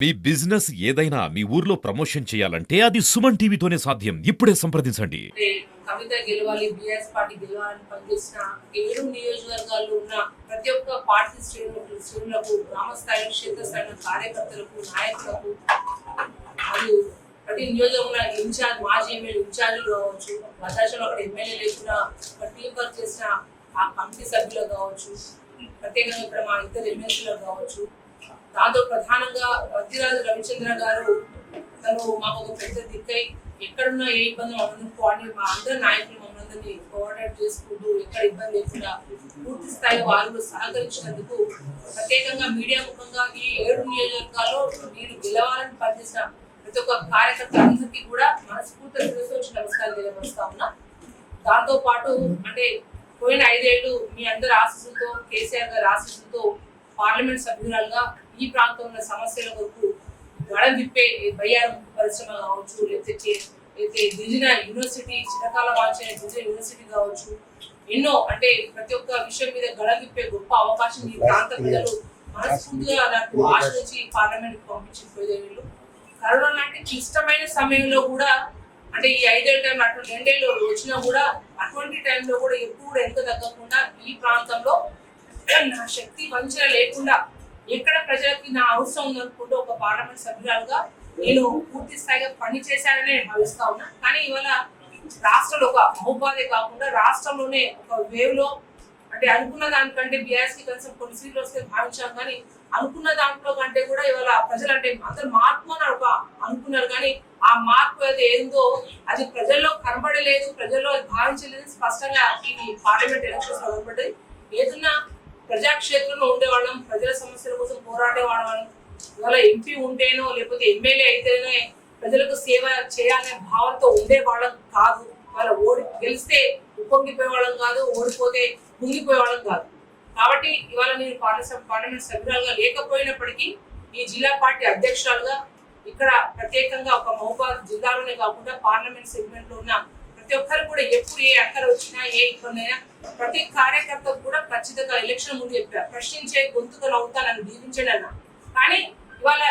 మీ business ఏదైనా మీ ఊర్లో promotion చేయాలంటే అది సుమన్ టీవీతోనే సాధ్యం. ఇప్పుడే సంప్రదించండి. కవిత గెలవాలి బీఆర్ఎస్ పార్టీ గెలవాలని పనిచేసిన ఏడు నియోజకవర్గాల్లో ఉన్న ప్రతి ఒక్క పార్టీ శ్రేణులకు శ్రేణులకు గ్రామ స్థాయి క్షేత్ర స్థాయిలో కార్యకర్తలకు నాయకులకు మరియు ప్రతి నియోజకవర్గంలో ఇన్ఛార్జ్ మాజీ ఎమ్మెల్యే ఇన్ఛార్జీలు కావచ్చు భద్రాచలం అక్కడ ఎమ్మెల్యే లేకుండా టీం వర్క్ చేసిన ఆ కమిటీ సభ్యులకు కావచ్చు ప్రత్యేకంగా ఇక్కడ మా ఇద్దరు ఎమ్మెల్యేలకు కావచ్చు దాంతో ప్రధానంగా వద్దిరాజు రవిచంద్ర గారు తను మాకు ఒక పెద్ద దిక్కై ఎక్కడున్నా ఏ ఇబ్బంది మమ్మల్ని కోఆర్డినేట్ మా అందరి నాయకులు మమ్మల్ని కోఆర్డినేట్ చేసుకుంటూ ఎక్కడ ఇబ్బంది లేకుండా పూర్తి స్థాయిలో వాళ్ళు సహకరించినందుకు ప్రత్యేకంగా మీడియా ముఖంగా ఈ ఏడు నియోజకవర్గాల్లో నేను గెలవాలని పనిచేసిన ప్రతి ఒక్క కార్యకర్త అందరికీ కూడా మనస్ఫూర్తి శిరస్సు నమస్కారం తెలియపరుస్తా ఉన్నా. దాంతో పాటు అంటే పోయిన ఐదేళ్ళు మీ అందరి ఆశీస్సులతో కేసీఆర్ గారి ఆశీస్సులతో పార్లమెంట్ సభ్యురాలుగా ఈ ప్రాంతంలో సమస్యల వరకు గడం విప్పే బయ్యారం పరిశ్రమ కావచ్చు లేకపోతే అయితే గిరిజన యూనివర్సిటీ చిరకాల వాంచిన గిరిజన యూనివర్సిటీ కావచ్చు ఎన్నో అంటే ప్రతి ఒక్క విషయం మీద గడం విప్పే గొప్ప అవకాశం ఈ ప్రాంత ప్రజలు మనస్ఫూర్తిగా నాకు ఆశించి పార్లమెంట్ పంపించిన ప్రజలు. కరోనా లాంటి క్లిష్టమైన సమయంలో కూడా అంటే ఈ ఐదేళ్ళ టైం అటువంటి రెండేళ్ళు వచ్చినా కూడా అటువంటి టైంలో కూడా ఎప్పుడు వెనుక తగ్గకుండా ఈ ప్రాంతంలో నా శక్తి వంచన లేకుండా ఎక్కడ ప్రజలకి నా అవసరం ఉందనుకుంటూ ఒక పార్లమెంట్ సభ్యురాలుగా నేను పూర్తి స్థాయిగా పని చేశానని నేను భావిస్తా ఉన్నా. కానీ ఇవాళ రాష్ట్రంలో ఒక మహోపాధి కాకుండా రాష్ట్రంలోనే ఒక వేవ్లో అంటే అనుకున్న దానికంటే బీఆర్ఎస్కి కనీసం కొన్ని సీట్లు వస్తే భావించాం కానీ అనుకున్న దాంట్లో కంటే కూడా ఇవాళ ప్రజలు అంటే అందరు మార్పు అని ఒక అనుకున్నారు. కానీ ఆ మార్పు అది ఏందో అది ప్రజల్లో కనబడలేదు ప్రజల్లో అది భావించలేదు. స్పష్టంగా ఈ పార్లమెంట్ ఎలక్షన్స్ కనబడ్డది. ఏదన్నా ప్రజాక్షేత్రంలో ఉండేవాళ్ళం ప్రజల సమస్యల కోసం పోరాడే వాళ్ళం ఇవాళ ఎంపీ ఉంటేనో లేకపోతే ఎమ్మెల్యే అయితేనే ప్రజలకు సేవ చేయాలనే భావంతో ఉండేవాళ్ళం కాదు. వాళ్ళ ఓడి గెలిస్తే ఉప్పొంగిపోయే వాళ్ళం కాదు ఓడిపోతే కుంగిపోయే వాళ్ళం కాదు. కాబట్టి ఇవాళ నేను పార్లమెంట్ పార్లమెంట్ సభ్యురాలుగా లేకపోయినప్పటికీ ఈ జిల్లా పార్టీ అధ్యక్షురాలుగా ఇక్కడ ప్రత్యేకంగా ఒక మహబాద్ జిల్లాలోనే కాకుండా పార్లమెంట్ సెగ్మెంట్లో ఉన్న ప్రతి ఒక్కరు కూడా ఎప్పుడు ఏ అక్కర వచ్చినా ఏ ఇబ్బంది అయినా ప్రతి కార్యకర్తకు కూడా ఖచ్చితంగా ఎలక్షన్ ముందు చెప్పారు. ప్రశ్నించే గొంతుకలు అవుతానని దీవించండి అన్న కానీ ఇవాళ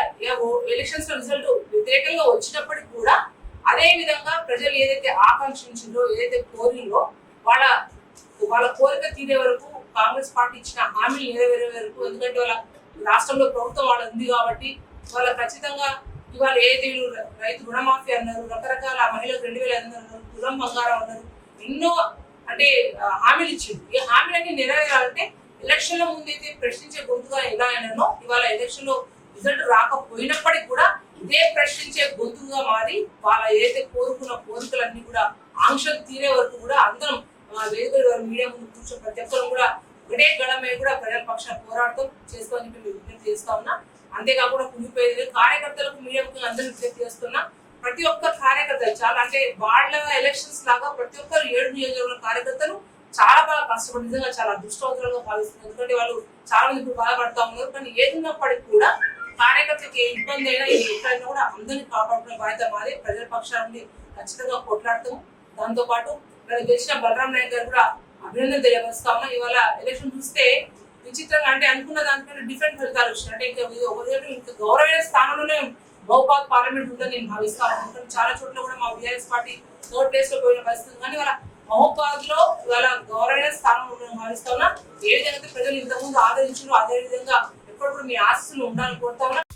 ఎలక్షన్స్ రిజల్ట్ వ్యతిరేకంగా వచ్చినప్పటికి కూడా అదే విధంగా ప్రజలు ఏదైతే ఆకాంక్షించిందో ఏదైతే కోరిందో వాళ్ళ వాళ్ళ కోరిక తీరే వరకు కాంగ్రెస్ పార్టీ ఇచ్చిన హామీలు నెరవేరే వరకు ఎందుకంటే వాళ్ళ రాష్ట్రంలో ప్రభుత్వం వాళ్ళ ఉంది కాబట్టి వాళ్ళ ఖచ్చితంగా ఇవాళ ఏదైతే రైతు రుణమాఫీ అన్నారు రకరకాల మహిళలకు రెండు వేల ఐదు వందలు అన్నారు తులం బంగారం అన్నారు ఎన్నో అంటే హామీలు ఇచ్చింది ఈ హామీలన్నీ నెరవేరాలంటే ఎలక్షన్ల ముందైతే ప్రశ్నించే గొంతుగా ఎలా అయినానో ఇవాళ ఎలక్షన్లో రిజల్ట్ రాకపోయినప్పటికీ కూడా ఇదే ప్రశ్నించే గొంతుగా మారి వాళ్ళ ఏదైతే కోరుకున్న కోరికలన్నీ కూడా ఆంక్షలు తీరే వరకు కూడా అందరం వేదిక మీడియా ముందు కూర్చొని ప్రతి ఒక్కరు కూడా ఒకటే గడమే కూడా ప్రజల పక్షాన పోరాటం చేస్తామని చెప్పి విజ్ఞప్తి చేస్తా ఉన్నా. అంతేకాకుండా కుమిపోయేది కార్యకర్తలకు మీడియాకు ముఖ్యంగా అందరూ విజ్ఞప్తి చేస్తున్నా ప్రతి ఒక్క కార్యకర్త చాలా అంటే వాళ్ళ ఎలక్షన్స్ లాగా ప్రతి ఒక్కరు ఏడు నియోజకవర్గ కార్యకర్తలు చాలా బాగా కష్టపడి నిజంగా చాలా అదృష్టవంతులుగా భావిస్తున్నారు. ఎందుకంటే వాళ్ళు చాలా మంది ఇప్పుడు బాధపడతా ఉన్నారు. కానీ ఏదున్నప్పటికీ కూడా కార్యకర్తకి ఏ ఇబ్బంది అయినా ఎక్కడైనా కూడా అందరినీ కాపాడుకునే బాధ్యత మాది. ప్రజల పక్షాల నుండి ఖచ్చితంగా కొట్లాడతాం దాంతోపాటు ఇక్కడ గెలిచిన బలరాం నాయక్ గారు కూడా అభినందన తెలియపరుస్తా ఉన్నాం. ఇవాళ ఎలక్షన్ చూస్తే విచిత్రంగా అంటే అనుకున్న దానికంటే డిఫరెంట్ ఫలితాలు వచ్చినాయి. అంటే ఇంకా ఇంకా గౌరవమైన స్థానంలోనే భోపాల్ పార్లమెంట్ ఉందని నేను భావిస్తాను. ఎందుకంటే చాలా చోట్ల కూడా మా బీఆర్ఎస్ పార్టీ థర్డ్ ప్లేస్లో పోయిన పరిస్థితి కానీ వాళ్ళ మహబాద్లో వాళ్ళ గౌరవమైన స్థానం ఉందని భావిస్తా ఉన్నా ఏ విధంగా ప్రజలు ఇంతకుముందు ఆదరించారో అదే విధంగా ఎప్పుడు మీ ఆస్తులు ఉండాలని కోరుతా